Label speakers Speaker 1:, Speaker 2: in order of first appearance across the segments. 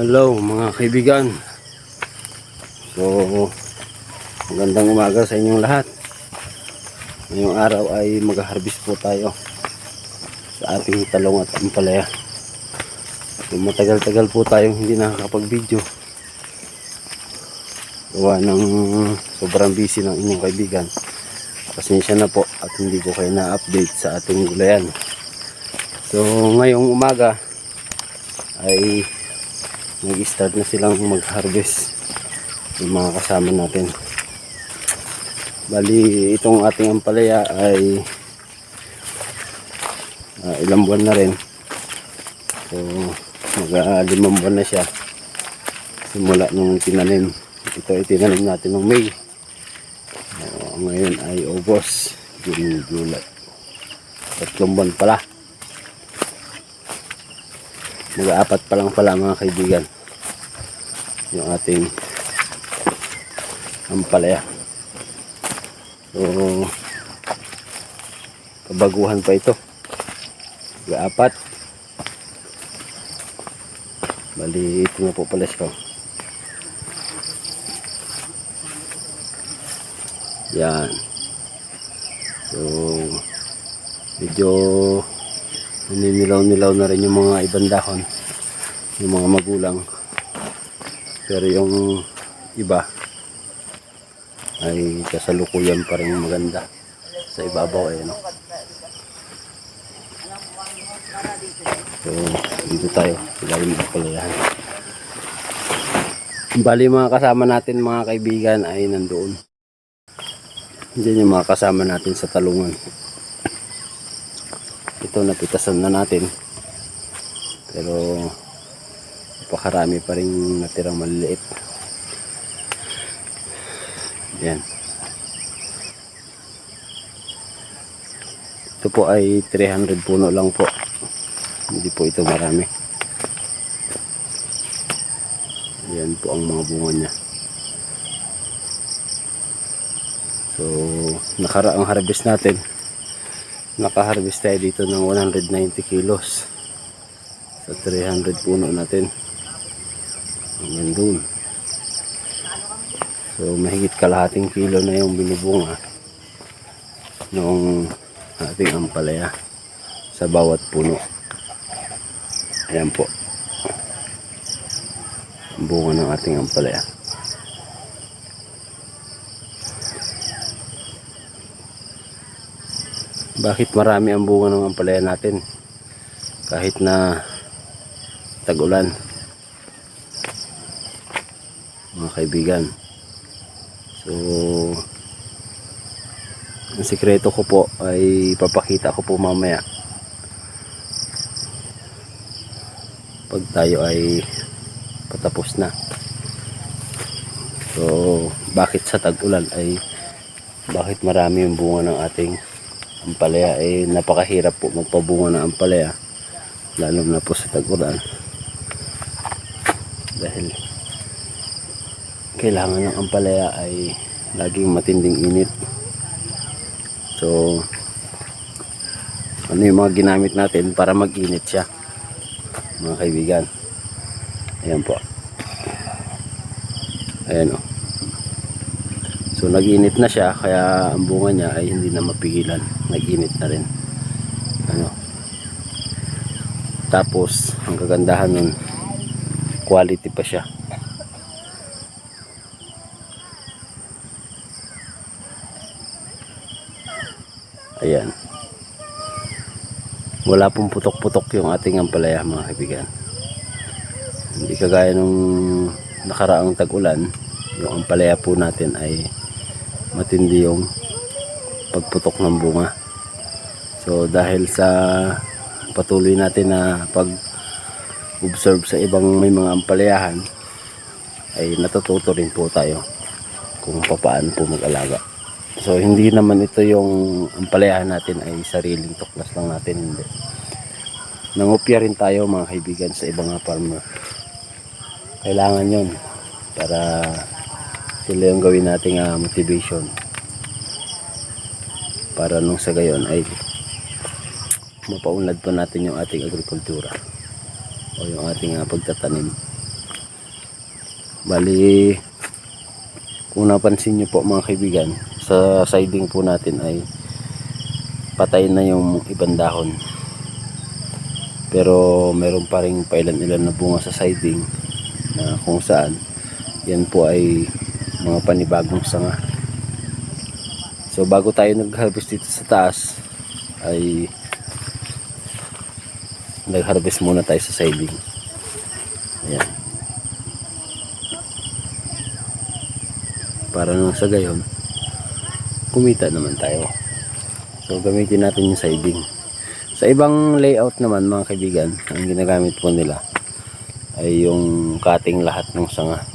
Speaker 1: Hello mga kaibigan. So, magandang umaga sa inyong lahat. Ngayong araw ay mag-harvest po tayo sa ating talong at ampalaya. So, matagal-tagal po tayong hindi nakakapag-video. Gawa ng sobrang busy ng inyong kaibigan. Pasensya na po at hindi ko kayo na-update sa ating gulayan. So, ngayong umaga ay nag-start na silang mag-harvest yung mga kasama natin. Bali, itong ating ampalaya ay ah, ilang buwan na rin. So, mag-limang buwan na siya. Simula nung tinanim. Ito ay tinanim natin ng May. Ah, ngayon ay August, June, July. Tatlong buwan pala. Mag-aapat pa lang pala mga kaibigan. Yung ating ampalaya. So, kabaguhan pa ito. Mag-aapat. Bali, ito na po pala siya. Yan. So, medyo Naninilaw-nilaw na rin yung mga ibang dahon. Yung mga magulang. Pero yung iba ay kasalukuyan pa rin maganda sa ibabaw eh no. So, dito tayo. Ilalim ng palayahan. Bali mga kasama natin mga kaibigan ay nandoon. Diyan yung mga kasama natin sa talungan ito napitasan na natin. Pero napakarami pa rin natirang maliliit. Yan. Ito po ay 300 puno lang po. Hindi po ito marami. Yan po ang mga bunga niya. So nakaraang harvest natin nakaharvest tayo dito ng 190 kilos sa 300 puno natin. Hanggang dun. So mahigit kalahating kilo na yung binubunga ng ating ampalaya sa bawat puno. Ayan po. Ang bunga ng ating ampalaya bakit marami ang bunga ng ampalaya natin? Kahit na tag-ulan. Mga kaibigan. So ang sikreto ko po ay papakita ko po mamaya. Pag tayo ay patapos na. So bakit sa tag-ulan ay bakit marami yung bunga ng ating ampalaya eh napakahirap po magpabunga ng ampalaya lalo na po sa tag-ulan. Dahil kailangan ng ampalaya ay laging matinding init. So ano yung mga ginamit natin para mag-init siya mga kaibigan? Ayan po. Ayan o So nag-init na siya kaya ang bunga niya ay hindi na mapigilan. Nag-init na rin. Ano? Tapos ang kagandahan nun quality pa siya. Ayan. Wala pong putok-putok yung ating ampalaya mga kaibigan. Hindi kagaya nung nakaraang tag-ulan, yung ampalaya po natin ay matindi yung pagputok ng bunga. So dahil sa patuloy natin na pag observe sa ibang may mga ampalayahan ay natututo rin po tayo kung paano po mag-alaga. So hindi naman ito yung ampalayahan natin ay sariling tuklas lang natin hindi. Nangopya rin tayo mga kaibigan sa ibang mga farmer. Kailangan yon para sila yung gawin nating uh, motivation para nung sa gayon ay mapaunlad pa natin yung ating agrikultura o yung ating uh, pagtatanim Bali, kung napansin nyo po mga kaibigan, sa siding po natin ay patay na yung ibang dahon. Pero meron pa rin pailan-ilan na bunga sa siding na kung saan yan po ay mga panibagong sanga. So bago tayo nag-harvest dito sa taas ay nag-harvest muna tayo sa siding. Ayan. Para nang sa gayon, kumita naman tayo. So gamitin natin yung siding. Sa ibang layout naman mga kaibigan, ang ginagamit po nila ay yung cutting lahat ng sanga.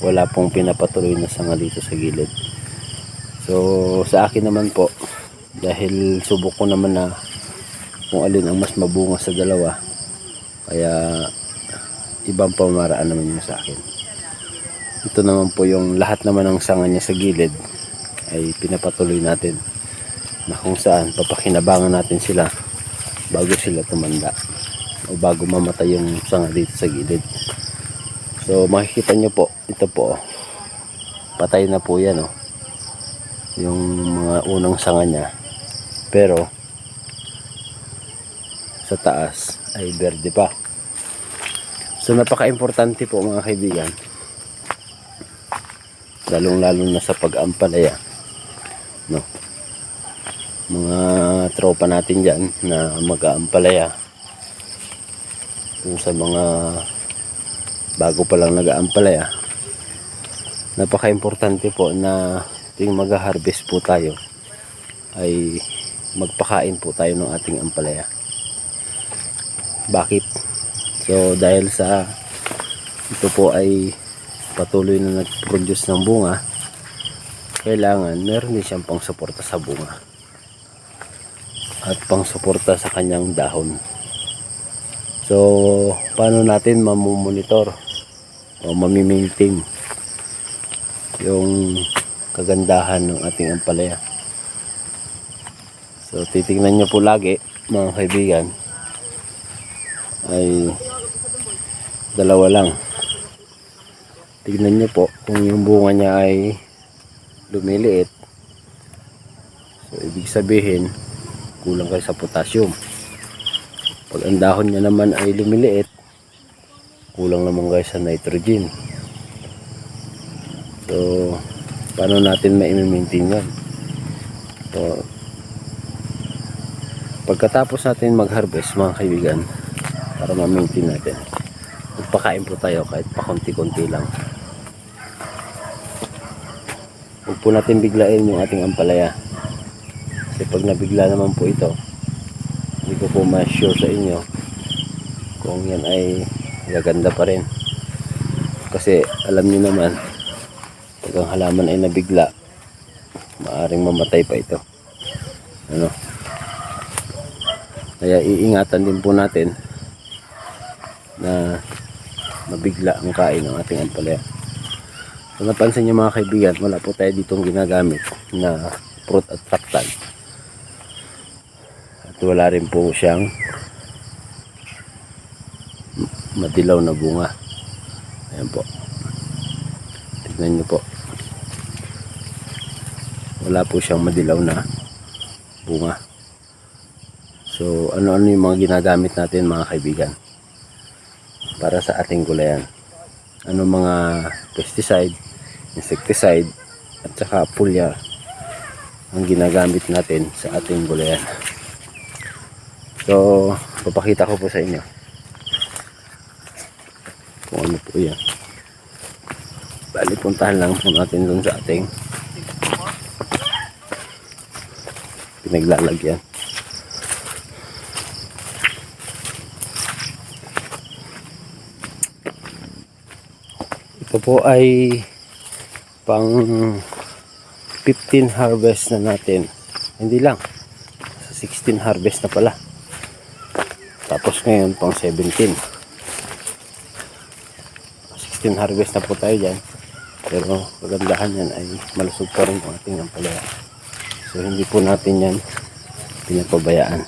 Speaker 1: Wala pong pinapatuloy na sanga dito sa gilid. So sa akin naman po, dahil subok ko naman na kung alin ang mas mabunga sa dalawa, kaya ibang pamaraan naman yun sa akin. Ito naman po yung lahat naman ng sanga niya sa gilid ay pinapatuloy natin na kung saan papakinabangan natin sila bago sila tumanda o bago mamatay yung sanga dito sa gilid. So makikita nyo po, ito po, patay na po yan oh. Yung mga unang sanga niya. Pero sa taas ay berde pa. So napaka-importante po mga kaibigan. Lalong-lalo na sa pag-ampalaya. No. Mga tropa natin diyan na mag-aampalaya. Kung sa mga bago pa lang nag-aampalaya. Napaka-importante po na ting mag-harvest po tayo ay magpakain po tayo ng ating ampalaya. Bakit? So dahil sa ito po ay patuloy na nag-produce ng bunga, kailangan meron din siyang pang suporta sa bunga at pang suporta sa kanyang dahon. So, paano natin mamumonitor o mamimaintain yung kagandahan ng ating ampalaya? So, titingnan nyo po lagi, mga kaibigan, ay dalawa lang. Tignan nyo po kung yung bunga niya ay lumiliit. So, ibig sabihin, kulang kayo sa potassium. Pag ang dahon niya naman ay lumiliit, kulang naman kayo sa nitrogen. So, paano natin ma-maintain yan? So, pagkatapos natin mag-harvest mga kaibigan, para ma-maintain natin, magpakain po tayo kahit pa konti-konti lang. Huwag po natin biglain yung ating ampalaya. Kasi pag nabigla naman po ito, hindi ko po ma-sure sa inyo kung yan ay gaganda pa rin. Kasi alam niyo naman, pag ang halaman ay nabigla, maaring mamatay pa ito. Ano? Kaya iingatan din po natin na mabigla ang kain ng ating ampalaya. Kung napansin niyo mga kaibigan, wala po tayo ditong ginagamit na fruit attractant. At wala rin po siyang madilaw na bunga. Ayan po. Tignan niyo po. Wala po siyang madilaw na bunga. So, ano-ano yung mga ginagamit natin mga kaibigan para sa ating gulayan. Ano mga pesticide, insecticide, at saka pulya ang ginagamit natin sa ating gulayan. So, papakita ko po sa inyo kung ano po yan. Bali, puntahan lang po natin dun sa ating pinaglalagyan. Ito po ay pang 15 harvest na natin. Hindi lang. Sa 16 harvest na pala. Tapos ngayon pang 17. 16 harvest na po tayo dyan. Pero pagandahan yan ay malusog pa rin ang ating ampalaya. So hindi po natin yan pinapabayaan.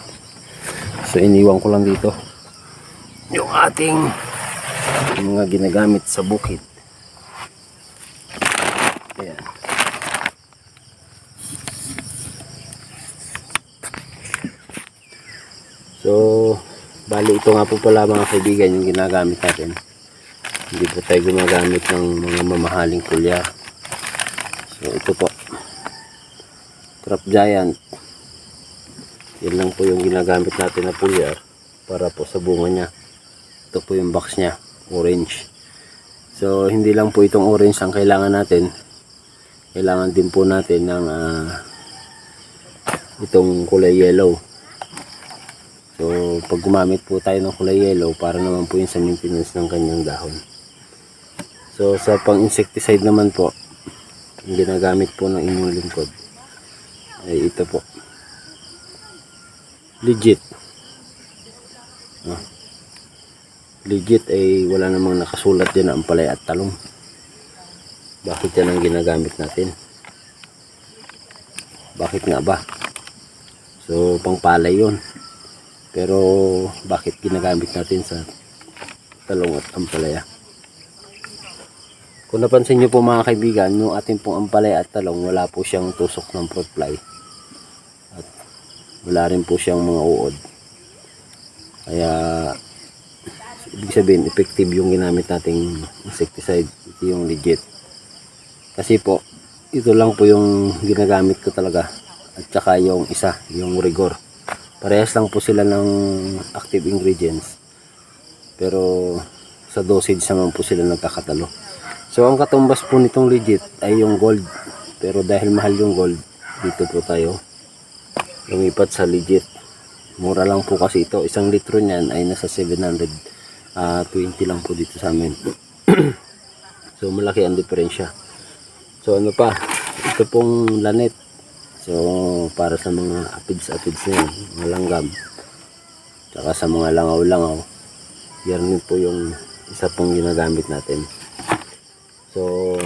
Speaker 1: So iniwan ko lang dito yung ating mga ginagamit sa bukid. Ayan. So bali ito nga po pala mga kaibigan yung ginagamit natin. Hindi po tayo gumagamit ng mga mamahaling kulya. So, ito po. Crop Giant. Yan lang po yung ginagamit natin na pulyar para po sa bunga niya. Ito po yung box niya, orange. So, hindi lang po itong orange ang kailangan natin. Kailangan din po natin ng ah, itong kulay yellow. So, pag gumamit po tayo ng kulay yellow, para naman po yun sa maintenance ng kanyang dahon. So, sa pang-insecticide naman po, yung ginagamit po ng inyong lingkod, ay ito po. Legit. Ah. Legit ay wala namang nakasulat dyan ang palay at talong. Bakit yan ang ginagamit natin? Bakit nga ba? So, pangpalay yun. Pero, bakit ginagamit natin sa talong at ampalaya? Kung napansin nyo po mga kaibigan, yung ating pong ampalaya at talong, wala po siyang tusok ng fruit fly. At wala rin po siyang mga uod. Kaya, ibig sabihin, effective yung ginamit nating insecticide. Ito yung legit. Kasi po, ito lang po yung ginagamit ko talaga. At saka yung isa, yung rigor. Parehas lang po sila ng active ingredients. Pero sa dosage naman po sila nagkakatalo. So ang katumbas po nitong legit ay yung gold. Pero dahil mahal yung gold, dito po tayo lumipat sa legit. Mura lang po kasi ito. Isang litro niyan ay nasa 720 lang po dito sa amin. so malaki ang diferensya. So ano pa? Ito pong lanet. So para sa mga apids-apids na yan, mga langgam. Tsaka sa mga langaw-langaw. Yan po yung isa pong ginagamit natin. So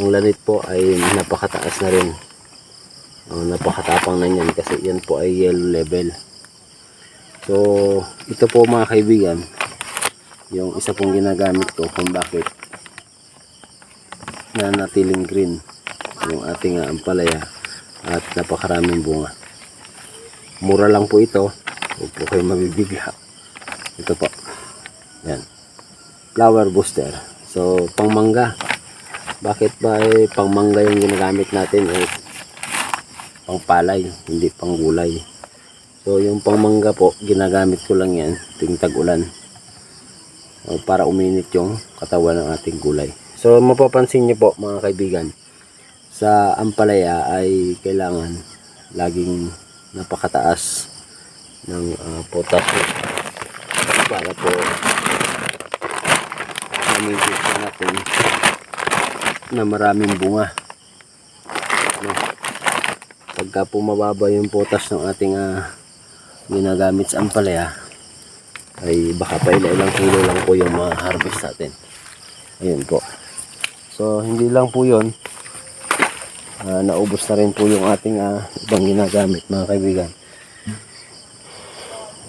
Speaker 1: ang lanit po ay napakataas na rin. Oh, napakatapang na yan kasi yan po ay yellow level. So ito po mga kaibigan, yung isa pong ginagamit ko kung bakit na natiling green yung ating uh, ampalaya at napakaraming bunga. Mura lang po ito. Huwag po kayo mabibigla. Ito po. Yan. Flower booster. So pangmangga bakit ba eh, pangmangga yung ginagamit natin eh? Pangpalay hindi panggulay so yung pangmangga po ginagamit ko lang yan tuwing tag-ulan. O, para uminit yung katawan ng ating gulay. So mapapansin niyo po mga kaibigan, sa ampalaya ay kailangan laging napakataas ng uh, potassium para po mamigit natin na maraming bunga. No? Pagka po mababa yung potas ng ating uh, ginagamit sa ampalaya, ay baka pa ilang kilo lang po yung ma-harvest natin. Ayun po. So, hindi lang po yun. Ah, naubos na rin po yung ating ah, ibang ginagamit mga kaibigan.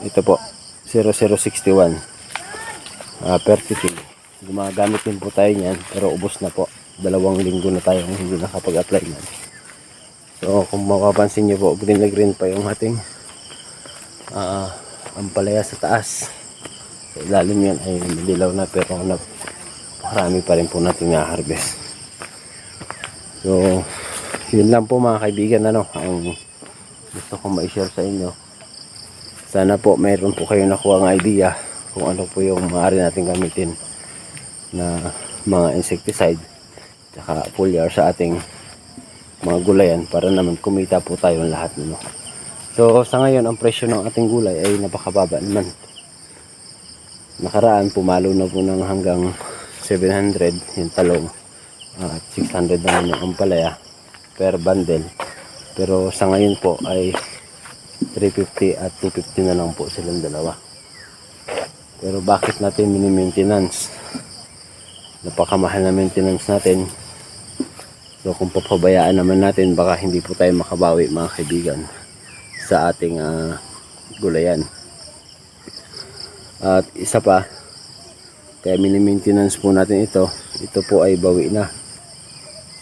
Speaker 1: Ito po, 0061. Ah, Pertitil. Gumagamit din po tayo niyan, pero ubos na po. Dalawang linggo na tayo hindi nakapag-apply niyan. So, kung mapapansin niyo po, green na green pa yung ating ah, ampalaya sa taas. Sa ilalim yan ay madilaw na pero na, marami pa rin po natin na-harvest. So, yun lang po mga kaibigan ano, ang gusto kong ma-share sa inyo. Sana po mayroon po kayo nakuha ng idea kung ano po yung maaari natin gamitin na mga insecticide tsaka foliar sa ating mga gulayan para naman kumita po tayo lahat no. So sa ngayon ang presyo ng ating gulay ay napakababa naman. Nakaraan pumalo na po ng hanggang 700 yung talong at 600 naman yung ampalaya per bundle pero sa ngayon po ay 350 at 250 na lang po silang dalawa pero bakit natin mini-maintenance napakamahal na maintenance natin so kung papabayaan naman natin baka hindi po tayo makabawi mga kaibigan sa ating ah, gulayan at isa pa kaya mini-maintenance po natin ito. Ito po ay bawi na.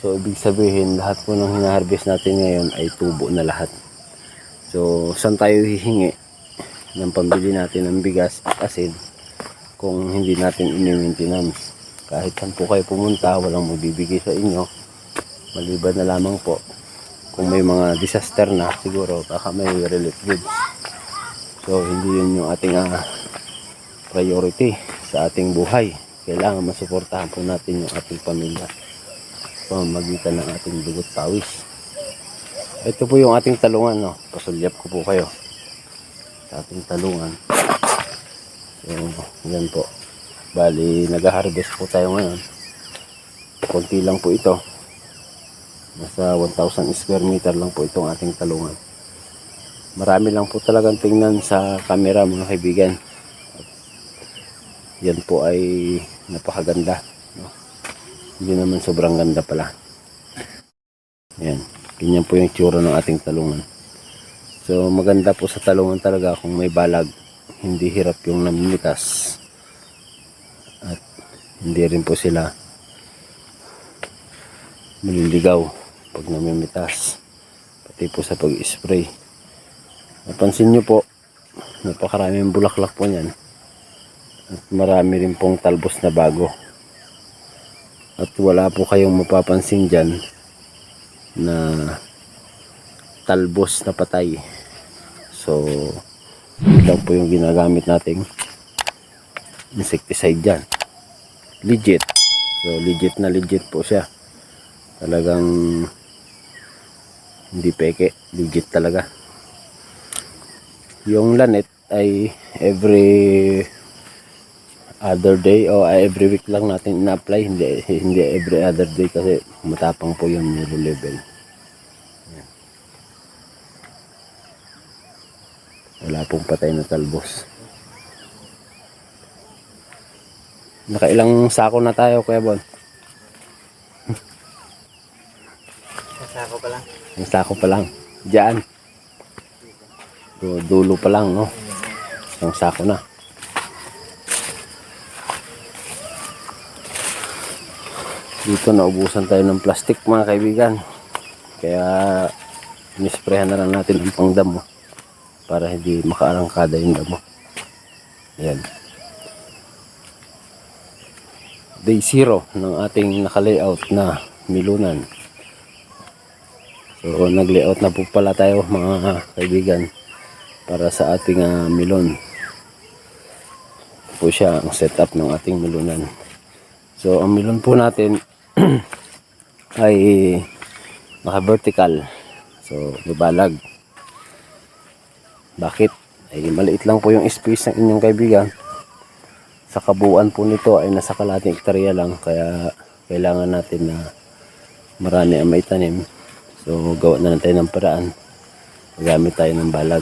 Speaker 1: So, ibig sabihin, lahat po ng hinaharvest natin ngayon ay tubo na lahat. So, saan tayo hihingi ng pambili natin ng bigas at asin kung hindi natin ini-maintenance. Kahit saan po kayo pumunta, walang magbibigay sa inyo. Maliban na lamang po kung may mga disaster na siguro baka may relief goods. So hindi yun yung ating ah, priority sa ating buhay. Kailangan masuportahan po natin yung ating pamilya pamamagitan ng ating dugot pawis. Ito po yung ating talungan, no? Pasulyap ko po kayo sa ating talungan. So, yan po. Bali, nag-harvest po tayo ngayon. Konti lang po ito. Nasa 1,000 square meter lang po itong ating talungan. Marami lang po talagang tingnan sa camera mga kaibigan. Yan po ay napakaganda. No? Hindi naman sobrang ganda pala. Yan. Ganyan po yung tsura ng ating talungan. So maganda po sa talungan talaga kung may balag. Hindi hirap yung namimitas. At hindi rin po sila maliligaw pag namimitas. Pati po sa pag-spray. Napansin nyo po, napakaraming bulaklak po niyan. At marami rin pong talbos na bago. At wala po kayong mapapansin dyan na talbos na patay. So, lang po yung ginagamit nating insecticide dyan. Legit. So, legit na legit po siya. Talagang hindi peke. Legit talaga. Yung lanet ay every other day o every week lang natin ina-apply hindi hindi every other day kasi matapang po yung nilo level Ayan. wala pong patay na talbos nakailang sako na tayo kuya Bon
Speaker 2: Kasako pa lang.
Speaker 1: Ang sako pa lang. Diyan. Du- dulo pa lang no? Isang sako na. Dito naubusan tayo ng plastic mga kaibigan. Kaya inisprehan na lang natin ang pangdamo para hindi makaarangkada yung damo. Yan day zero ng ating nakalayout na milunan so naglayout na po pala tayo mga kaibigan para sa ating milon Ito po siya ang setup ng ating milunan So, ang milon po natin ay naka-vertical. So, mabalag. Bakit? Ay maliit lang po yung space ng inyong kaibigan. Sa kabuuan po nito ay nasa kalating hektarya lang. Kaya kailangan natin na marami ang may tanim. So, gawa na lang tayo ng paraan. Gamit tayo ng balag.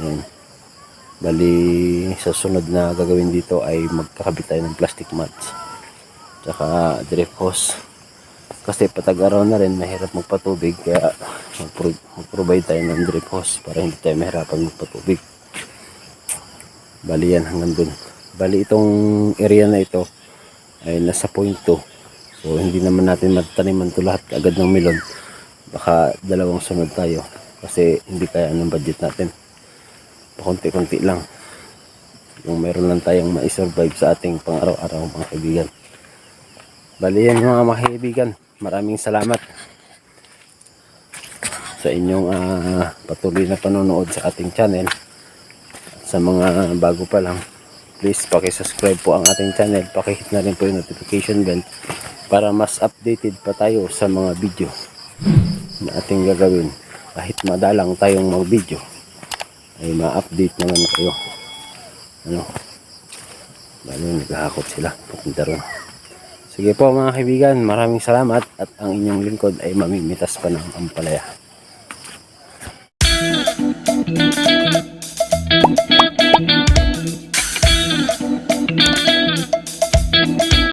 Speaker 1: Ayan. Bali, sa sunod na gagawin dito ay magkakabit tayo ng plastic mats. Tsaka drip hose. Kasi patag-araw na rin, mahirap magpatubig. Kaya magpro- mag-provide tayo ng drip hose para hindi tayo mahirapan magpatubig. Bali yan hanggang dun. Bali itong area na ito ay nasa point 2. So hindi naman natin mataniman to lahat agad ng milon. Baka dalawang sunod tayo. Kasi hindi kaya ng budget natin. Pakunti-kunti lang. Yung meron lang tayong ma-survive sa ating pang-araw-araw mga kaibigan. Bali yan mga kaibigan maraming salamat sa inyong ah, patuloy na panonood sa ating channel. At sa mga bago pa lang please paki-subscribe po ang ating channel. Paki-hit na rin po yung notification bell para mas updated pa tayo sa mga video na ating gagawin kahit madalang tayong mag video ay ma-update naman kayo. Ano? Lalo naghahakot sila papunta ron. Sige po mga kaibigan, maraming salamat at ang inyong lingkod ay mamimitas pa ng ampalaya.